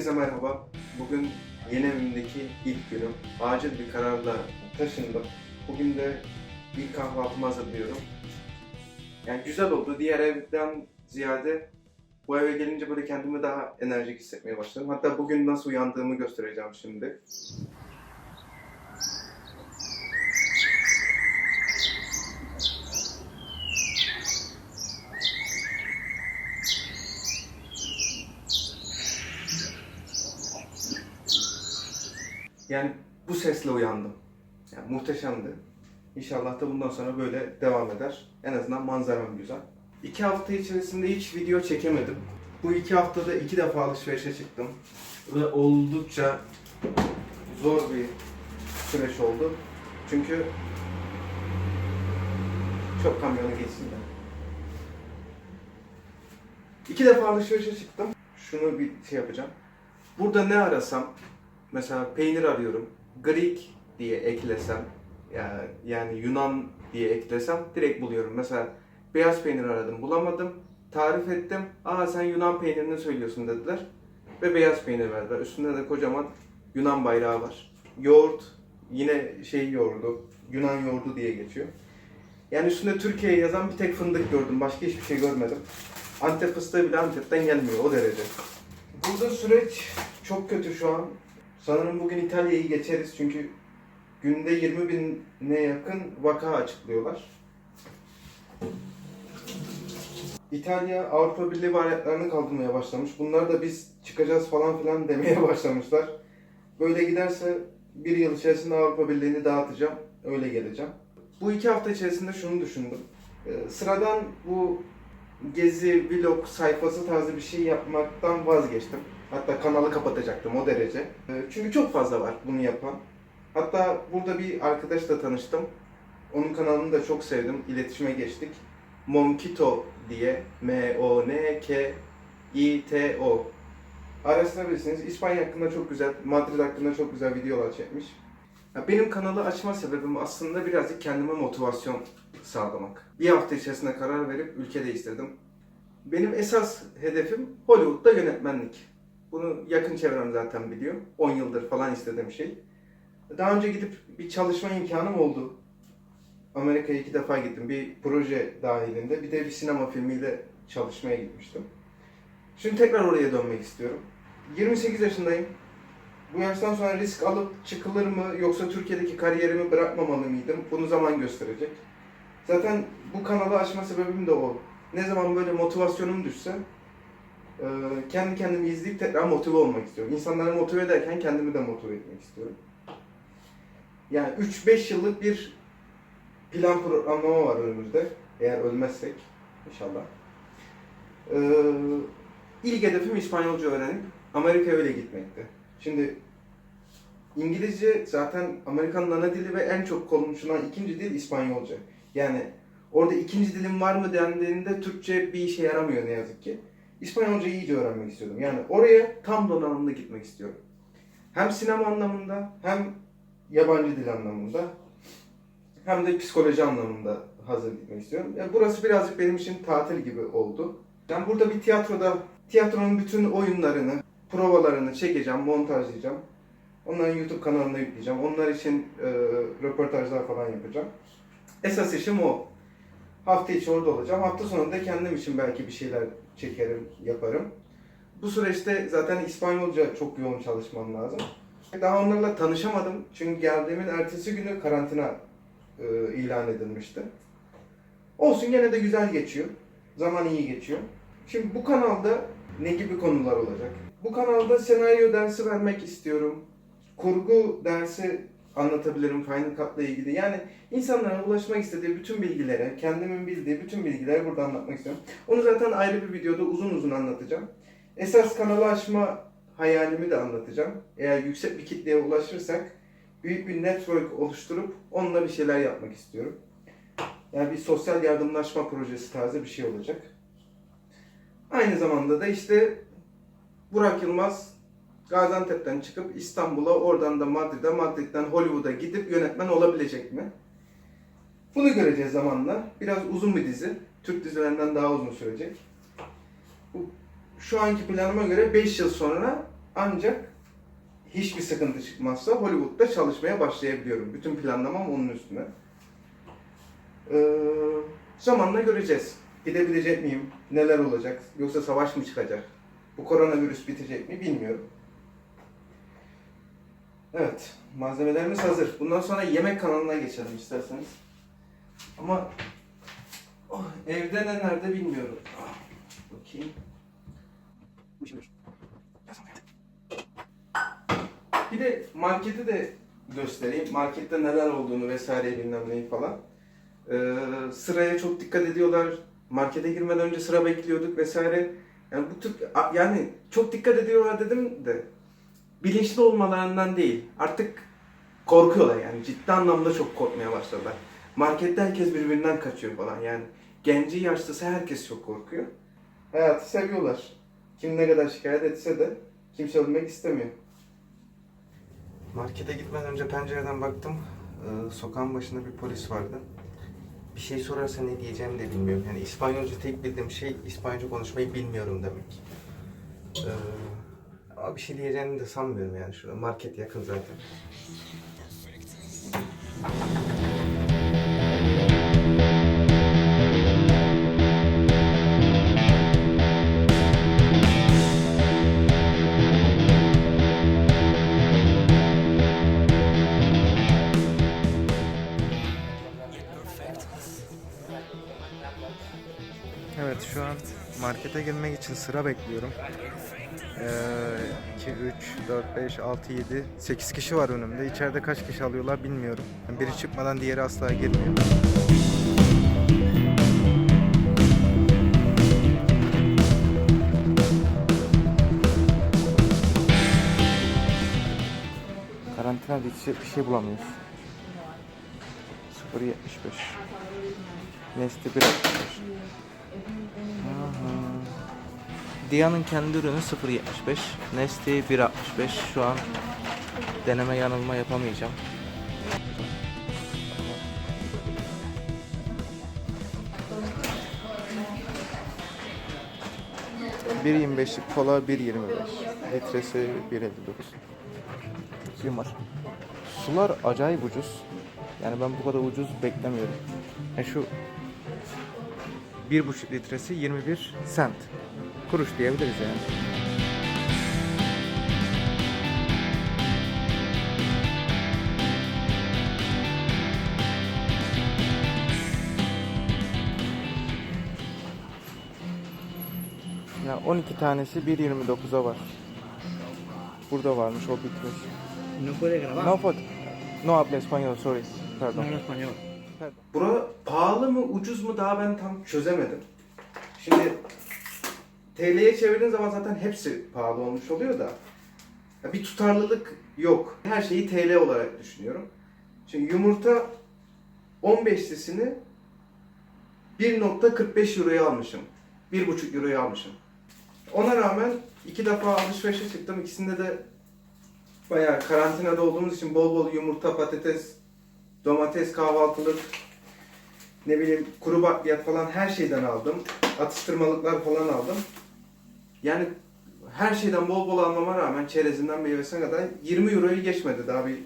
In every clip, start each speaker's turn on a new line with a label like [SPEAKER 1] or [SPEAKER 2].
[SPEAKER 1] Herkese merhaba. Bugün yeni evimdeki ilk günüm. Acil bir kararla taşındım. Bugün de ilk kahvaltımı hazırlıyorum. Yani güzel oldu. Diğer evden ziyade bu eve gelince böyle kendimi daha enerjik hissetmeye başladım. Hatta bugün nasıl uyandığımı göstereceğim şimdi. Yani bu sesle uyandım. Yani muhteşemdi. İnşallah da bundan sonra böyle devam eder. En azından manzaram güzel. İki hafta içerisinde hiç video çekemedim. Bu iki haftada iki defa alışverişe çıktım. Ve oldukça zor bir süreç oldu. Çünkü çok kamyonu geçsin de. İki defa alışverişe çıktım. Şunu bir şey yapacağım. Burada ne arasam, mesela peynir arıyorum. Greek diye eklesem, yani, Yunan diye eklesem direkt buluyorum. Mesela beyaz peynir aradım, bulamadım. Tarif ettim. Aa sen Yunan peynirini söylüyorsun dediler. Ve beyaz peynir verdiler. Üstünde de kocaman Yunan bayrağı var. Yoğurt, yine şey yoğurdu, Yunan yoğurdu diye geçiyor. Yani üstünde Türkiye yazan bir tek fındık gördüm. Başka hiçbir şey görmedim. Antep fıstığı bile Antep'ten gelmiyor o derece. Burada süreç çok kötü şu an. Sanırım bugün İtalya'yı geçeriz çünkü günde 20 bine yakın vaka açıklıyorlar. İtalya Avrupa Birliği variyetlerini kaldırmaya başlamış. Bunlar da biz çıkacağız falan filan demeye başlamışlar. Böyle giderse bir yıl içerisinde Avrupa Birliği'ni dağıtacağım. Öyle geleceğim. Bu iki hafta içerisinde şunu düşündüm. Ee, Sıradan bu gezi, vlog sayfası tarzı bir şey yapmaktan vazgeçtim. Hatta kanalı kapatacaktım o derece. Ee, Çünkü çok fazla var bunu yapan. Hatta burada bir arkadaşla tanıştım. Onun kanalını da çok sevdim. İletişime geçtik. Monkito diye M-O-N-K-I-T-O Araştırabilirsiniz. İspanya hakkında çok güzel, Madrid hakkında çok güzel videolar çekmiş. Benim kanalı açma sebebim aslında birazcık kendime motivasyon sağlamak. Bir hafta içerisinde karar verip ülke değiştirdim. Benim esas hedefim Hollywood'da yönetmenlik. Bunu yakın çevrem zaten biliyor. 10 yıldır falan istediğim şey. Daha önce gidip bir çalışma imkanım oldu. Amerika'ya iki defa gittim. Bir proje dahilinde. Bir de bir sinema filmiyle çalışmaya gitmiştim. Şimdi tekrar oraya dönmek istiyorum. 28 yaşındayım. Bu yaştan sonra risk alıp çıkılır mı yoksa Türkiye'deki kariyerimi bırakmamalı mıydım? Bunu zaman gösterecek. Zaten bu kanalı açma sebebim de o. Ne zaman böyle motivasyonum düşse e, kendi kendimi izleyip tekrar motive olmak istiyorum. İnsanları motive ederken kendimi de motive etmek istiyorum. Yani 3-5 yıllık bir plan programlama var önümüzde. Eğer ölmezsek inşallah. Ee, ilk hedefim İspanyolca öğrenip Amerika'ya öyle gitmekti. Şimdi İngilizce zaten Amerika'nın ana dili ve en çok konuşulan ikinci dil İspanyolca. Yani orada ikinci dilim var mı dendiğinde Türkçe bir işe yaramıyor ne yazık ki. İspanyolcayı iyice öğrenmek istiyordum. Yani oraya tam donanımlı gitmek istiyorum. Hem sinema anlamında hem yabancı dil anlamında hem de psikoloji anlamında hazır gitmek istiyorum. Yani burası birazcık benim için tatil gibi oldu. Ben burada bir tiyatroda tiyatronun bütün oyunlarını, provalarını çekeceğim, montajlayacağım. Onları YouTube kanalına yükleyeceğim. Onlar için e, röportajlar falan yapacağım. Esas işim o. Hafta içi orada olacağım. Hafta sonu da kendim için belki bir şeyler çekerim, yaparım. Bu süreçte zaten İspanyolca çok yoğun çalışmam lazım. Daha onlarla tanışamadım. Çünkü geldiğimin ertesi günü karantina e, ilan edilmişti. Olsun gene de güzel geçiyor. Zaman iyi geçiyor. Şimdi bu kanalda ne gibi konular olacak? Bu kanalda senaryo dersi vermek istiyorum. Kurgu dersi anlatabilirim Final ilgili. Yani insanların ulaşmak istediği bütün bilgilere, kendimin bildiği bütün bilgileri burada anlatmak istiyorum. Onu zaten ayrı bir videoda uzun uzun anlatacağım. Esas kanalı açma hayalimi de anlatacağım. Eğer yüksek bir kitleye ulaşırsak büyük bir network oluşturup onunla bir şeyler yapmak istiyorum. Yani bir sosyal yardımlaşma projesi tarzı bir şey olacak. Aynı zamanda da işte Burak Yılmaz Gaziantep'ten çıkıp İstanbul'a, oradan da Madrid'e, Madrid'den Hollywood'a gidip yönetmen olabilecek mi? Bunu göreceğiz zamanla. Biraz uzun bir dizi. Türk dizilerinden daha uzun sürecek. Şu anki planıma göre 5 yıl sonra Ancak hiçbir sıkıntı çıkmazsa Hollywood'da çalışmaya başlayabiliyorum. Bütün planlamam onun üstüne. Ee, zamanla göreceğiz. Gidebilecek miyim? Neler olacak? Yoksa savaş mı çıkacak? Bu koronavirüs bitecek mi bilmiyorum. Evet, malzemelerimiz hazır. Bundan sonra yemek kanalına geçelim isterseniz. Ama oh, evde ne nerede bilmiyorum. Bakayım. Bu işi. Bir de marketi de göstereyim. Markette neler olduğunu vesaire bilmem neyi falan. Ee, sıraya çok dikkat ediyorlar. Markete girmeden önce sıra bekliyorduk vesaire. Yani bu tür yani çok dikkat ediyorlar dedim de bilinçli olmalarından değil. Artık korkuyorlar yani ciddi anlamda çok korkmaya başladılar. Markette herkes birbirinden kaçıyor falan yani. Genci yaşlısı herkes çok korkuyor. Hayatı seviyorlar. Kim ne kadar şikayet etse de kimse ölmek istemiyor. Markete gitmeden önce pencereden baktım. Ee, sokağın başında bir polis vardı. Bir şey sorarsa ne diyeceğimi de bilmiyorum. Yani İspanyolca tek bildiğim şey İspanyolca konuşmayı bilmiyorum demek. Ee, ama bir şey diyeceğini de sanmıyorum yani şurada. Market yakın zaten. Evet şu an markete girmek için sıra bekliyorum. Ee, 2, 3, 4, 5, 6, 7, 8 kişi var önümde. İçeride kaç kişi alıyorlar bilmiyorum. Biri çıkmadan diğeri asla girmiyor. Karantinada içecek bir şey bulamıyoruz. 0.75 Nesli 1.65
[SPEAKER 2] Dia'nın kendi ürünü 0.75, Nestle 1.65. Şu an deneme yanılma yapamayacağım.
[SPEAKER 1] Bir 1.25'lik kola 1.25 litresi 1.59
[SPEAKER 2] Suyum var. Sular acayip ucuz. Yani ben bu kadar ucuz beklemiyorum.
[SPEAKER 1] yani şu 1.5 litresi 21 cent kuruş diyebiliriz yani. Ya 12 tanesi 1.29'a var. Burada varmış o bitmiş.
[SPEAKER 3] No puede grabar.
[SPEAKER 1] No foto. No habla español, sorry. Pardon.
[SPEAKER 3] No español.
[SPEAKER 1] Bura pahalı mı ucuz mu daha ben tam çözemedim. Şimdi TL'ye çevirdiğin zaman zaten hepsi pahalı olmuş oluyor da bir tutarlılık yok. Her şeyi TL olarak düşünüyorum. Şimdi yumurta 15'lisini 1.45 euroya almışım. 1.5 euroya almışım. Ona rağmen iki defa alışverişe çıktım. İkisinde de bayağı karantinada olduğumuz için bol bol yumurta, patates, domates, kahvaltılık, ne bileyim kuru bakliyat falan her şeyden aldım. Atıştırmalıklar falan aldım. Yani her şeyden bol bol almama rağmen çerezinden meyvesine kadar 20 euroyu geçmedi daha bir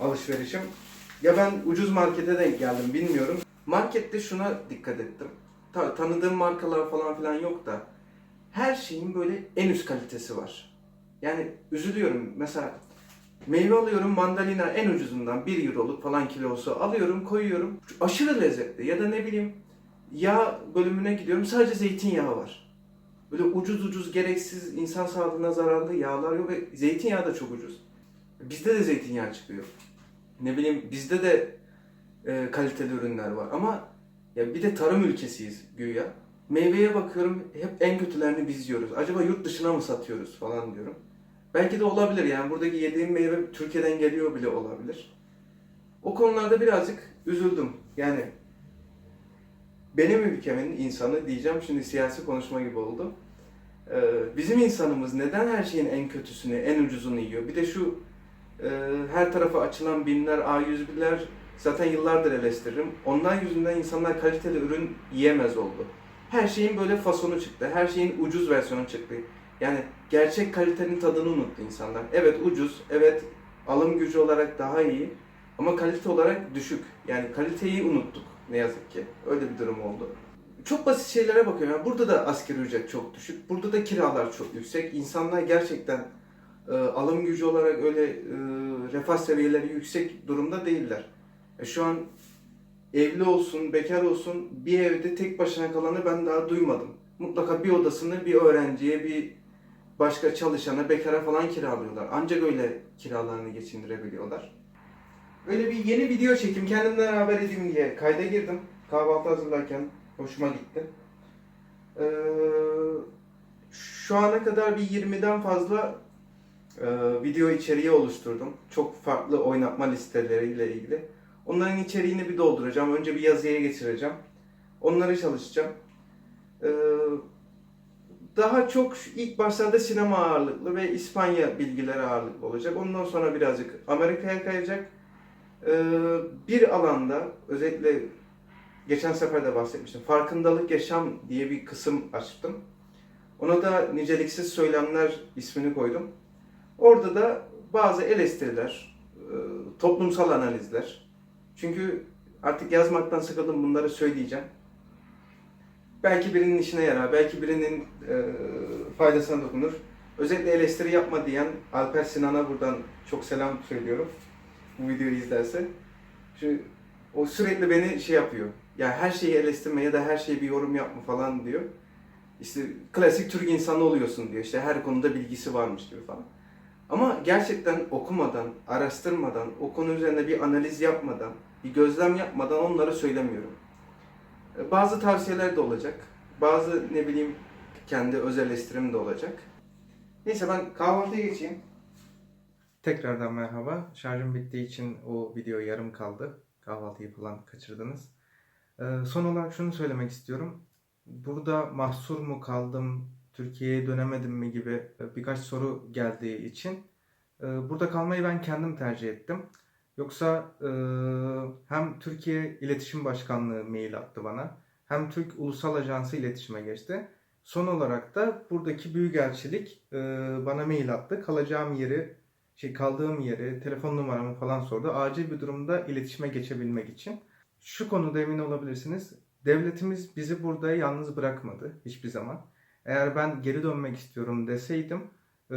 [SPEAKER 1] alışverişim. Ya ben ucuz markete denk geldim bilmiyorum. Markette şuna dikkat ettim. Ta- tanıdığım markalar falan filan yok da her şeyin böyle en üst kalitesi var. Yani üzülüyorum. Mesela Meyve alıyorum mandalina en ucuzundan 1 euroluk falan kilosu alıyorum koyuyorum. Aşırı lezzetli ya da ne bileyim yağ bölümüne gidiyorum sadece zeytinyağı var. Böyle ucuz ucuz gereksiz insan sağlığına zararlı yağlar yok ve zeytinyağı da çok ucuz. Bizde de zeytinyağı çıkıyor. Ne bileyim bizde de e, kaliteli ürünler var ama ya bir de tarım ülkesiyiz güya. Meyveye bakıyorum hep en kötülerini biz yiyoruz. Acaba yurt dışına mı satıyoruz falan diyorum. Belki de olabilir yani buradaki yediğim meyve Türkiye'den geliyor bile olabilir. O konularda birazcık üzüldüm. Yani benim ülkemin insanı diyeceğim şimdi siyasi konuşma gibi oldu. Ee, bizim insanımız neden her şeyin en kötüsünü, en ucuzunu yiyor? Bir de şu e, her tarafa açılan BİM'ler, A101'ler zaten yıllardır eleştiririm. Onlar yüzünden insanlar kaliteli ürün yiyemez oldu. Her şeyin böyle fasonu çıktı. Her şeyin ucuz versiyonu çıktı. Yani gerçek kalitenin tadını unuttu insanlar. Evet ucuz, evet alım gücü olarak daha iyi ama kalite olarak düşük. Yani kaliteyi unuttuk ne yazık ki. Öyle bir durum oldu. Çok basit şeylere bakıyorum. Yani burada da asgari ücret çok düşük. Burada da kiralar çok yüksek. İnsanlar gerçekten e, alım gücü olarak öyle e, refah seviyeleri yüksek durumda değiller. E, şu an evli olsun, bekar olsun bir evde tek başına kalanı ben daha duymadım. Mutlaka bir odasını bir öğrenciye, bir başka çalışana, bekara falan kiralıyorlar. Ancak öyle kiralarını geçindirebiliyorlar. Öyle bir yeni video çekim, kendimden haber edeyim diye kayda girdim. Kahvaltı hazırlarken hoşuma gitti. Ee, şu ana kadar bir 20'den fazla e, video içeriği oluşturdum. Çok farklı oynatma listeleriyle ilgili. Onların içeriğini bir dolduracağım. Önce bir yazıya geçireceğim. Onları çalışacağım. Ee, daha çok ilk başlarda sinema ağırlıklı ve İspanya bilgileri ağırlıklı olacak. Ondan sonra birazcık Amerika'ya kayacak. Ee, bir alanda özellikle geçen sefer de bahsetmiştim. Farkındalık yaşam diye bir kısım açtım. Ona da niceliksiz söylemler ismini koydum. Orada da bazı eleştiriler, e, toplumsal analizler. Çünkü artık yazmaktan sıkıldım bunları söyleyeceğim. Belki birinin işine yarar, belki birinin e, faydasına dokunur. Özellikle eleştiri yapma diyen Alper Sinan'a buradan çok selam söylüyorum. Bu videoyu izlerse. Şu, o sürekli beni şey yapıyor. Ya her şeyi eleştirme ya da her şeye bir yorum yapma falan diyor. İşte klasik Türk insanı oluyorsun diyor. İşte her konuda bilgisi varmış diyor falan. Ama gerçekten okumadan, araştırmadan, o konu üzerine bir analiz yapmadan, bir gözlem yapmadan onları söylemiyorum. E, Bazı tavsiyeler de olacak. Bazı ne bileyim kendi öz eleştirim de olacak. Neyse ben kahvaltıya geçeyim. Tekrardan merhaba. Şarjım bittiği için o video yarım kaldı. Kahvaltıyı falan kaçırdınız. Ee, son olarak şunu söylemek istiyorum. Burada mahsur mu kaldım, Türkiye'ye dönemedim mi gibi e, birkaç soru geldiği için e, burada kalmayı ben kendim tercih ettim. Yoksa e, hem Türkiye İletişim Başkanlığı mail attı bana, hem Türk Ulusal Ajansı iletişime geçti. Son olarak da buradaki Büyükelçilik e, bana mail attı. Kalacağım yeri, şey kaldığım yeri, telefon numaramı falan sordu. Acil bir durumda iletişime geçebilmek için. Şu konuda emin olabilirsiniz. Devletimiz bizi burada yalnız bırakmadı hiçbir zaman. Eğer ben geri dönmek istiyorum deseydim e,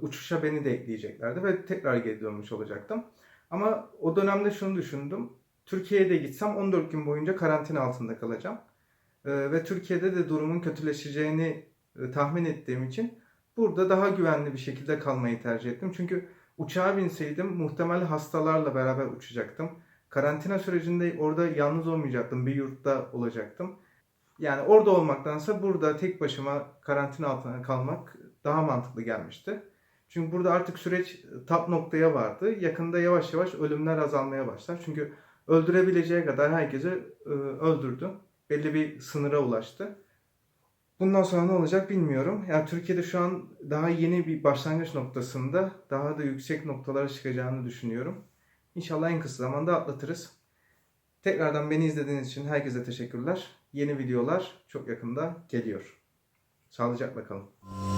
[SPEAKER 1] uçuşa beni de ekleyeceklerdi ve tekrar geri dönmüş olacaktım. Ama o dönemde şunu düşündüm. Türkiye'ye de gitsem 14 gün boyunca karantina altında kalacağım. E, ve Türkiye'de de durumun kötüleşeceğini e, tahmin ettiğim için burada daha güvenli bir şekilde kalmayı tercih ettim. Çünkü uçağa binseydim muhtemel hastalarla beraber uçacaktım. Karantina sürecinde orada yalnız olmayacaktım. Bir yurtta olacaktım. Yani orada olmaktansa burada tek başıma karantina altında kalmak daha mantıklı gelmişti. Çünkü burada artık süreç tap noktaya vardı. Yakında yavaş yavaş ölümler azalmaya başlar. Çünkü öldürebileceği kadar herkesi e, öldürdü. Belli bir sınıra ulaştı. Bundan sonra ne olacak bilmiyorum. Yani Türkiye'de şu an daha yeni bir başlangıç noktasında daha da yüksek noktalara çıkacağını düşünüyorum. İnşallah en kısa zamanda atlatırız. Tekrardan beni izlediğiniz için herkese teşekkürler. Yeni videolar çok yakında geliyor. Sağlıcakla kalın.